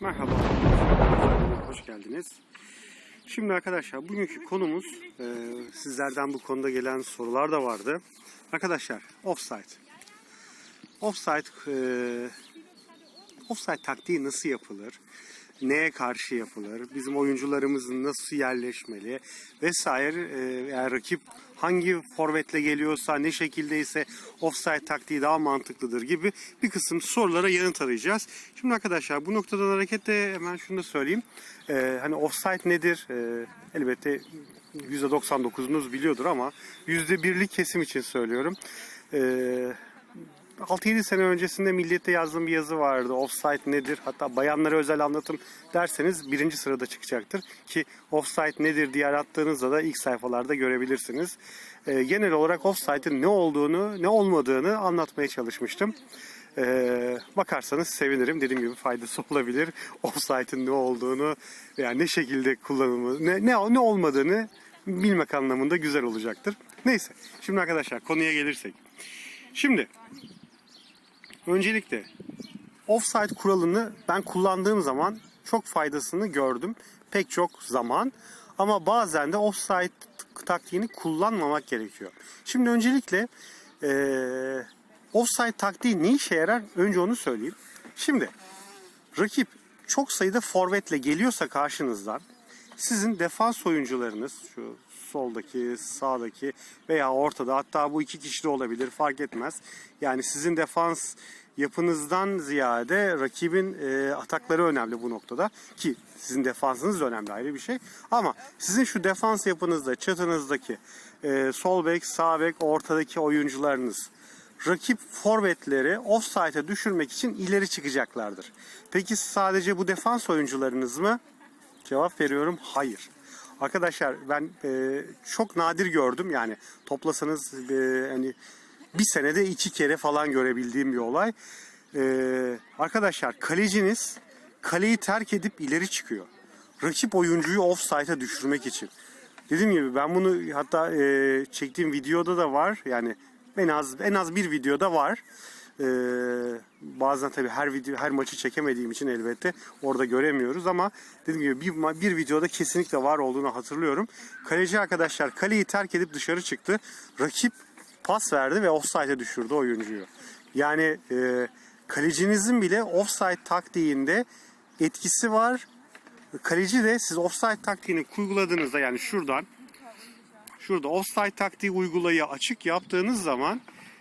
Merhaba, hoş geldiniz. Şimdi arkadaşlar bugünkü konumuz e, sizlerden bu konuda gelen sorular da vardı. Arkadaşlar offside. Offside e, offside taktiği nasıl yapılır? Neye karşı yapılır? Bizim oyuncularımızın nasıl yerleşmeli? Vesaire. E, eğer rakip hangi forvetle geliyorsa, ne şekildeyse offside taktiği daha mantıklıdır gibi bir kısım sorulara yanıt arayacağız. Şimdi arkadaşla bu noktadan hareketle hemen şunu da söyleyeyim. E, hani offside nedir? E, elbette %99'unuz biliyordur ama %1'lik kesim için söylüyorum. E, 6-7 sene öncesinde Milliyet'te yazdığım bir yazı vardı. Offside nedir? Hatta bayanlara özel anlatım derseniz birinci sırada çıkacaktır. Ki offside nedir diye arattığınızda da ilk sayfalarda görebilirsiniz. Ee, genel olarak offside'ın ne olduğunu, ne olmadığını anlatmaya çalışmıştım. Ee, bakarsanız sevinirim. Dediğim gibi faydası olabilir. Offside'ın ne olduğunu veya ne şekilde kullanımı, ne, ne, ne olmadığını bilmek anlamında güzel olacaktır. Neyse. Şimdi arkadaşlar konuya gelirsek. Şimdi Öncelikle offside kuralını ben kullandığım zaman çok faydasını gördüm. Pek çok zaman. Ama bazen de offside taktiğini kullanmamak gerekiyor. Şimdi öncelikle eee offside taktiği ne işe yarar? Önce onu söyleyeyim. Şimdi rakip çok sayıda forvetle geliyorsa karşınızdan sizin defans oyuncularınız şu soldaki, sağdaki veya ortada hatta bu iki kişi de olabilir fark etmez. Yani sizin defans yapınızdan ziyade rakibin e, atakları önemli bu noktada ki sizin defansınız da önemli ayrı bir şey. Ama sizin şu defans yapınızda çatınızdaki e, sol bek, sağ bek, ortadaki oyuncularınız rakip forvetleri offside'e düşürmek için ileri çıkacaklardır. Peki sadece bu defans oyuncularınız mı? Cevap veriyorum hayır. Arkadaşlar ben e, çok nadir gördüm yani toplasanız e, hani bir senede iki kere falan görebildiğim bir olay. E, arkadaşlar kaleciniz kaleyi terk edip ileri çıkıyor. Rakip oyuncuyu offside'a düşürmek için. Dediğim gibi ben bunu hatta e, çektiğim videoda da var. Yani en az en az bir videoda var. Ee, bazen tabii her video her maçı çekemediğim için elbette orada göremiyoruz ama dediğim gibi bir, bir videoda kesinlikle var olduğunu hatırlıyorum. Kaleci arkadaşlar kaleyi terk edip dışarı çıktı. Rakip pas verdi ve offside'e düşürdü oyuncuyu. Yani e, kalecinizin bile offside taktiğinde etkisi var. Kaleci de siz offside taktiğini uyguladığınızda yani şuradan şurada offside taktiği uygulayı açık yaptığınız zaman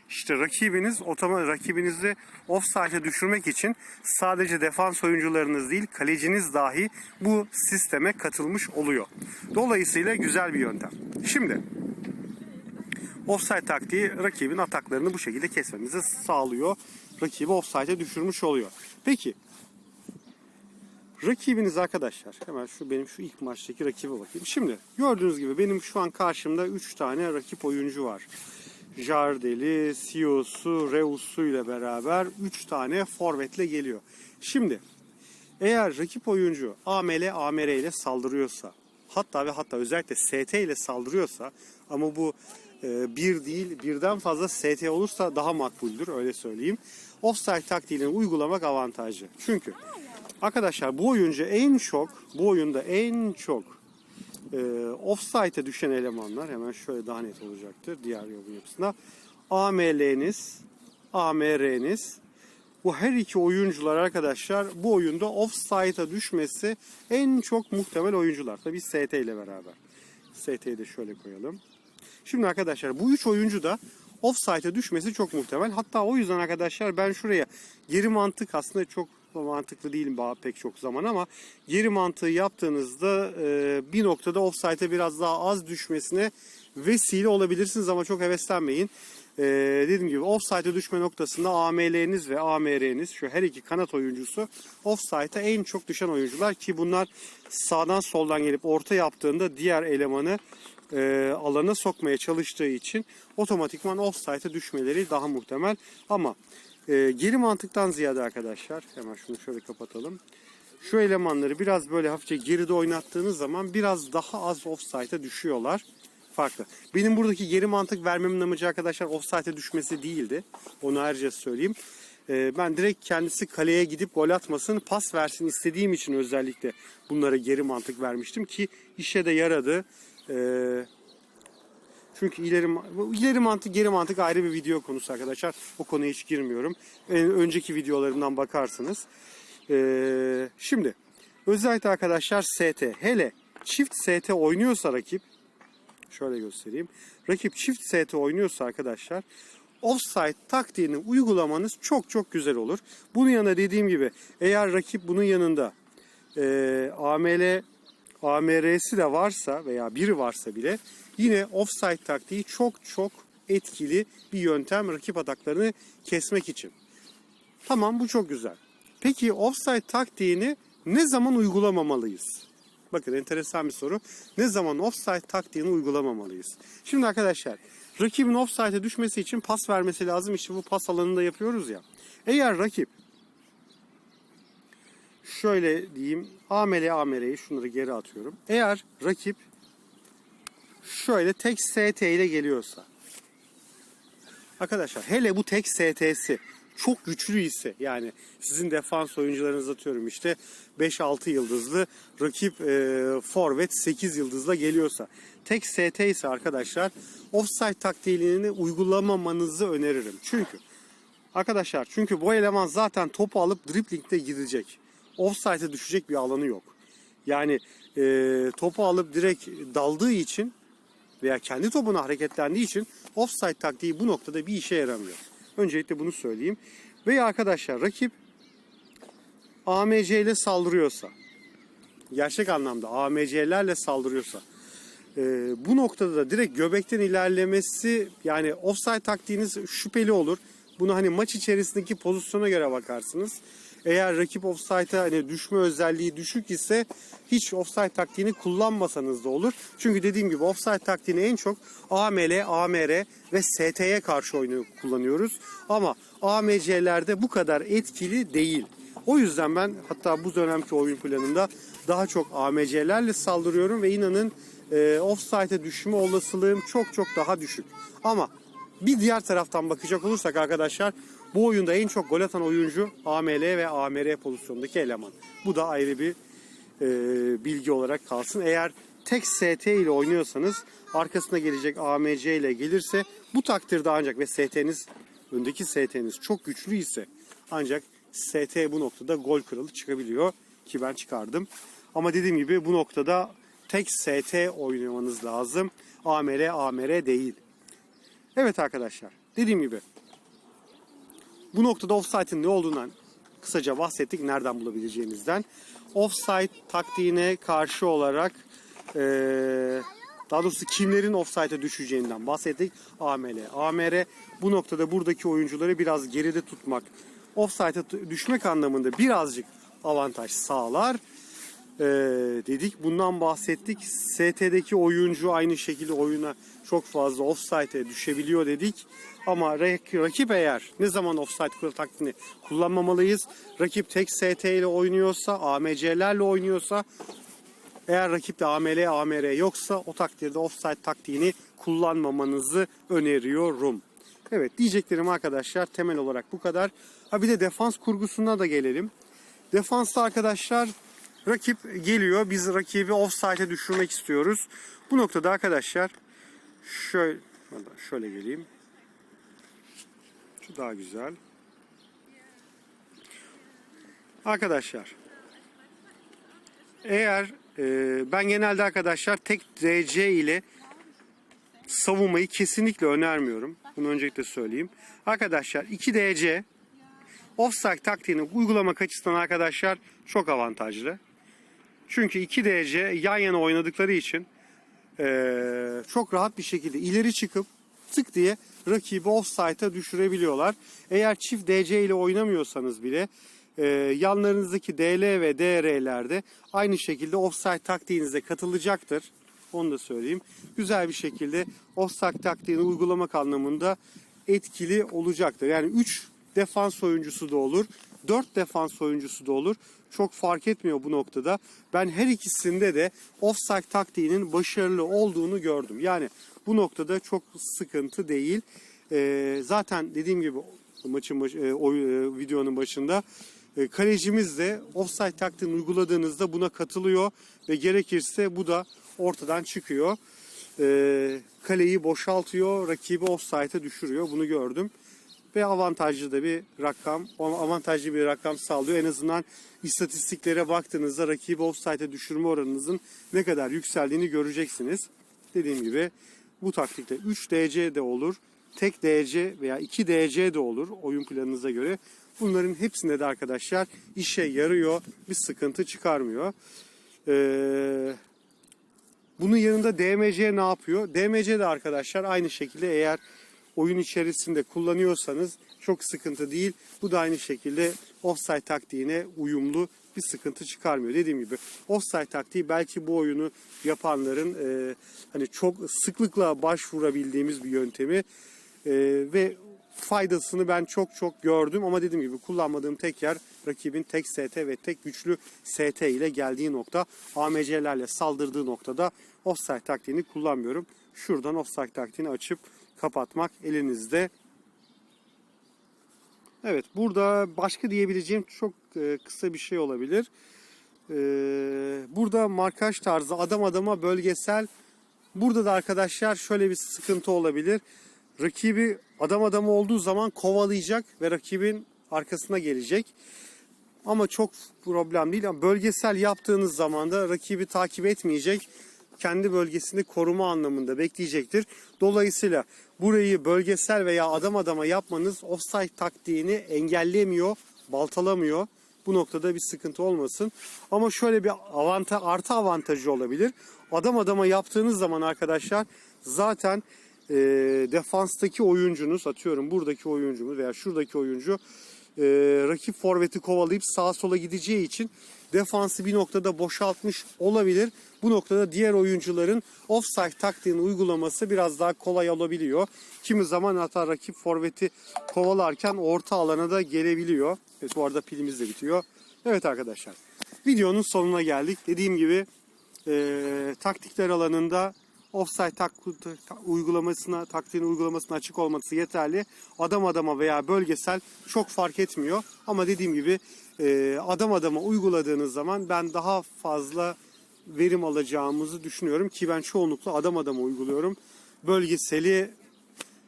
işte rakibiniz otomatik rakibinizi offside'e düşürmek için sadece defans oyuncularınız değil kaleciniz dahi bu sisteme katılmış oluyor. Dolayısıyla güzel bir yöntem. Şimdi offside taktiği rakibin ataklarını bu şekilde kesmemizi sağlıyor. Rakibi offside'e düşürmüş oluyor. Peki rakibiniz arkadaşlar hemen şu benim şu ilk maçtaki rakibe bakayım. Şimdi gördüğünüz gibi benim şu an karşımda 3 tane rakip oyuncu var. Jardeli, Sios'u, Reus'u ile beraber 3 tane forvetle geliyor. Şimdi eğer rakip oyuncu AML, AMR ile saldırıyorsa hatta ve hatta özellikle ST ile saldırıyorsa ama bu e, bir değil birden fazla ST olursa daha makbuldür öyle söyleyeyim. Offside taktiğini uygulamak avantajlı. Çünkü arkadaşlar bu oyuncu en çok bu oyunda en çok e, offside'e düşen elemanlar hemen şöyle daha net olacaktır diğer yolun yapısında. AML'niz, AMR'niz bu her iki oyuncular arkadaşlar bu oyunda offside'a düşmesi en çok muhtemel oyuncular. Tabii ST ile beraber. ST'yi de şöyle koyalım. Şimdi arkadaşlar bu üç oyuncu da offside'a düşmesi çok muhtemel. Hatta o yüzden arkadaşlar ben şuraya geri mantık aslında çok mantıklı değilim ba- pek çok zaman ama geri mantığı yaptığınızda e, bir noktada offside'e biraz daha az düşmesine vesile olabilirsiniz ama çok heveslenmeyin. E, dediğim gibi offside'e düşme noktasında AML'niz ve AMR'niz şu her iki kanat oyuncusu offside'e en çok düşen oyuncular ki bunlar sağdan soldan gelip orta yaptığında diğer elemanı e, alana sokmaya çalıştığı için otomatikman offside'e düşmeleri daha muhtemel. Ama e, geri mantıktan ziyade arkadaşlar hemen şunu şöyle kapatalım. Şu elemanları biraz böyle hafifçe geride oynattığınız zaman biraz daha az offside'e düşüyorlar. Farklı. Benim buradaki geri mantık vermemin amacı arkadaşlar offside'e düşmesi değildi. Onu ayrıca söyleyeyim. Ee, ben direkt kendisi kaleye gidip gol atmasın, pas versin istediğim için özellikle bunlara geri mantık vermiştim ki işe de yaradı. Ee, çünkü ileri ileri mantık geri mantık ayrı bir video konusu arkadaşlar. O konuya hiç girmiyorum. En önceki videolarımdan bakarsınız. Ee, şimdi özellikle arkadaşlar ST hele çift ST oynuyorsa rakip şöyle göstereyim. Rakip çift ST oynuyorsa arkadaşlar offside taktiğini uygulamanız çok çok güzel olur. Bunun yanında dediğim gibi eğer rakip bunun yanında e, AML AMR'si de varsa veya biri varsa bile yine offside taktiği çok çok etkili bir yöntem rakip ataklarını kesmek için. Tamam bu çok güzel. Peki offside taktiğini ne zaman uygulamamalıyız? Bakın enteresan bir soru. Ne zaman offside taktiğini uygulamamalıyız? Şimdi arkadaşlar rakibin offside'e düşmesi için pas vermesi lazım. İşte bu pas alanında yapıyoruz ya. Eğer rakip şöyle diyeyim AML AMR'yi şunları geri atıyorum. Eğer rakip şöyle tek ST ile geliyorsa Arkadaşlar hele bu tek ST'si çok güçlü ise yani sizin defans oyuncularınız atıyorum işte 5-6 yıldızlı rakip e, forvet 8 yıldızla geliyorsa tek ST ise arkadaşlar offside taktiğini uygulamamanızı öneririm. Çünkü arkadaşlar çünkü bu eleman zaten topu alıp driplingde gidecek. Offside'e düşecek bir alanı yok. Yani e, topu alıp direkt daldığı için veya kendi topuna hareketlendiği için offside taktiği bu noktada bir işe yaramıyor. Öncelikle bunu söyleyeyim. Veya arkadaşlar rakip AMC ile saldırıyorsa, gerçek anlamda AMC'lerle saldırıyorsa, e, bu noktada da direkt göbekten ilerlemesi yani offside taktiğiniz şüpheli olur. Bunu hani maç içerisindeki pozisyona göre bakarsınız. Eğer rakip offside'a hani düşme özelliği düşük ise hiç offside taktiğini kullanmasanız da olur. Çünkü dediğim gibi offside taktiğini en çok AML, AMR ve ST'ye karşı oyunu kullanıyoruz. Ama AMC'lerde bu kadar etkili değil. O yüzden ben hatta bu dönemki oyun planında daha çok AMC'lerle saldırıyorum ve inanın e, offside'e düşme olasılığım çok çok daha düşük. Ama bir diğer taraftan bakacak olursak arkadaşlar bu oyunda en çok gol atan oyuncu AML ve AMR pozisyondaki eleman. Bu da ayrı bir e, bilgi olarak kalsın. Eğer tek ST ile oynuyorsanız arkasına gelecek AMC ile gelirse bu takdirde ancak ve ST'niz öndeki ST'niz çok güçlü ise ancak ST bu noktada gol kralı çıkabiliyor ki ben çıkardım. Ama dediğim gibi bu noktada tek ST oynamanız lazım. AMR AMR değil. Evet arkadaşlar dediğim gibi bu noktada offside'ın ne olduğundan kısaca bahsettik. Nereden bulabileceğinizden. Offside taktiğine karşı olarak eee, daha doğrusu kimlerin offside'e düşeceğinden bahsettik. AML, AMR bu noktada buradaki oyuncuları biraz geride tutmak, offside'e düşmek anlamında birazcık avantaj sağlar. Ee, dedik bundan bahsettik. ST'deki oyuncu aynı şekilde oyuna çok fazla offside'e düşebiliyor dedik. Ama rak- rakip eğer ne zaman offside kural taktiğini kullanmamalıyız. Rakip tek ST ile oynuyorsa, AMC'lerle oynuyorsa eğer rakipte AML, AMR yoksa o takdirde offside taktiğini kullanmamanızı öneriyorum. Evet diyeceklerim arkadaşlar temel olarak bu kadar. Ha bir de defans kurgusuna da gelelim. Defansta arkadaşlar rakip geliyor. Biz rakibi offside'e düşürmek istiyoruz. Bu noktada arkadaşlar şöyle şöyle geleyim. Şu daha güzel. Arkadaşlar eğer e, ben genelde arkadaşlar tek DC ile savunmayı kesinlikle önermiyorum. Bunu öncelikle söyleyeyim. Arkadaşlar 2 DC offside taktiğini uygulamak açısından arkadaşlar çok avantajlı. Çünkü 2 DC yan yana oynadıkları için eee, çok rahat bir şekilde ileri çıkıp tık diye rakibi offside'a düşürebiliyorlar. Eğer çift DC ile oynamıyorsanız bile eee, yanlarınızdaki DL ve DR'lerde aynı şekilde offside taktiğinize katılacaktır. Onu da söyleyeyim. Güzel bir şekilde offside taktiğini uygulamak anlamında etkili olacaktır. Yani 3 defans oyuncusu da olur. 4 defans oyuncusu da olur. Çok fark etmiyor bu noktada. Ben her ikisinde de offside taktiğinin başarılı olduğunu gördüm. Yani bu noktada çok sıkıntı değil. Ee, zaten dediğim gibi maçın baş, e, oy- e, videonun başında. E, kalecimiz de offside taktiğini uyguladığınızda buna katılıyor ve gerekirse bu da ortadan çıkıyor. E, kaleyi boşaltıyor, rakibi offside'e düşürüyor. Bunu gördüm. Ve avantajlı da bir rakam, avantajlı bir rakam sağlıyor. En azından istatistiklere baktığınızda rakibi offside'e düşürme oranınızın ne kadar yükseldiğini göreceksiniz. Dediğim gibi bu taktikte 3 DC de olur, tek DC veya 2 DC de olur oyun planınıza göre. Bunların hepsinde de arkadaşlar işe yarıyor, bir sıkıntı çıkarmıyor. Ee, bunun yanında DMC ne yapıyor? DMC de arkadaşlar aynı şekilde eğer oyun içerisinde kullanıyorsanız çok sıkıntı değil. Bu da aynı şekilde offside taktiğine uyumlu bir sıkıntı çıkarmıyor. Dediğim gibi offside taktiği belki bu oyunu yapanların e, hani çok sıklıkla başvurabildiğimiz bir yöntemi E, ve faydasını ben çok çok gördüm ama dediğim gibi kullanmadığım tek yer rakibin tek ST ve tek güçlü ST ile geldiği nokta AMC'lerle saldırdığı noktada offside taktiğini kullanmıyorum. Şuradan offside taktiğini açıp kapatmak elinizde. Evet burada başka diyebileceğim çok e, kısa bir şey olabilir. E, burada markaj tarzı adam adama bölgesel. Burada da arkadaşlar şöyle bir sıkıntı olabilir. Rakibi adam adama olduğu zaman kovalayacak ve rakibin arkasına gelecek. Ama çok problem değil. Bölgesel yaptığınız zaman da rakibi takip etmeyecek. Kendi bölgesini koruma anlamında bekleyecektir. Dolayısıyla burayı bölgesel veya adam adama yapmanız offside taktiğini engellemiyor, baltalamıyor. Bu noktada bir sıkıntı olmasın. Ama şöyle bir avanta, artı avantajı olabilir. Adam adama yaptığınız zaman arkadaşlar zaten e, defanstaki oyuncunuz atıyorum buradaki oyuncumuz veya şuradaki oyuncu e, rakip forveti kovalayıp sağa sola gideceği için defansı bir noktada boşaltmış olabilir. Bu noktada diğer oyuncuların offside taktiğini uygulaması biraz daha kolay olabiliyor. Kimi zaman hatta rakip forveti kovalarken orta alana da gelebiliyor. Evet bu arada pilimiz de bitiyor. Evet arkadaşlar videonun sonuna geldik. Dediğim gibi e, taktikler alanında offside tak, ta- uygulamasına, taktiğin uygulamasına açık olması yeterli. Adam adama veya bölgesel çok fark etmiyor. Ama dediğim gibi e, adam adama uyguladığınız zaman ben daha fazla verim alacağımızı düşünüyorum ki ben çoğunlukla adam adama uyguluyorum. Bölgeseli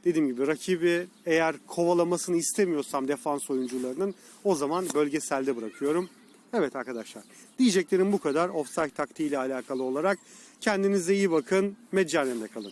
dediğim gibi rakibi eğer kovalamasını istemiyorsam defans oyuncularının o zaman bölgeselde bırakıyorum. Evet arkadaşlar diyeceklerim bu kadar offside taktiği ile alakalı olarak. Kendinize iyi bakın. Meccanemde kalın.